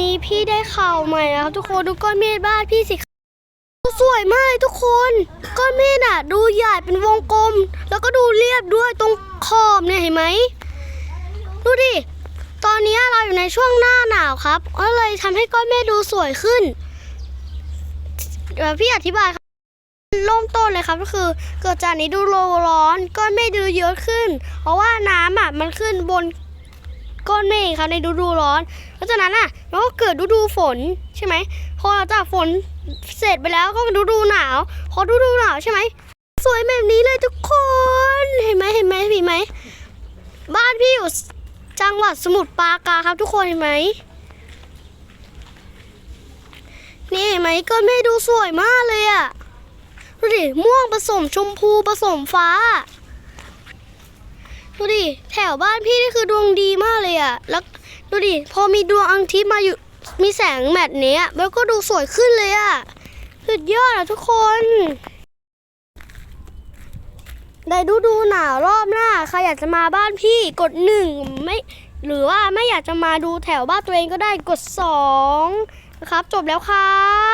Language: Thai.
นี้พี่ได้ข่าวใหม่แล้วครับทุกคนดูก้อนเมฆบ้านพี่สิสวยมากเลยทุกคน ก้อนเมฆอะ ดูใหญ่เป็นวงกลม แล้วก็ดูเรียบด้วยตรงขอบเนี่ยเห็นไหมดูดิตอนนี้เราอยู่ในช่วงหน้าหนาวครับก็เลยทำให้ก้อนเมฆดูสวยขึ้นเดี๋ยวพี่อธิบายครับเริ่มต้นเลยครับก็คือ เกิดจากนี้ดูโลร้อนก้อนเมฆดูเยอะขึ้น เพราะว่าน้ำอะมันขึ้นบน ก้อนเมฆครับในฤดูร้อน แล้วจากนั้นอะมันก็เกิดฤดูฝนใช่ไหมพอหลังจากฝนเสร็จไปแล้วก็ฤดูหนาวพอฤดูหนาวใช่ไหมสวยแบบนี้เลยทุกคนเห็นไหมเห็นไหมเห็นไหมบ้านพี่อยู่จังหวัดสมุทรปราการครับทุกคนเห็นไหมนี่เห็นไหมก็ไม่ดูสวยมากเลยอะดูดิม่วงผสมชมพูผสมฟ้า ดูดิ แถวบ้านพี่นี่คือดวงดีมากเลยอะแล้วดูดิ พอมีดวงอังทิตย์มาอยู่ มีแสงแบบนี้อะมันก็ดูสวยขึ้นเลยอะสุดยอดอะทุกคนในฤดูหนาวรอบหน้า ใครอยากจะมาบ้านพี่กดหนึ่งไม่ หรือว่าไม่อยากจะมาดูแถวบ้านตัวเองก็ได้กดสองนะครับ จบแล้วครับ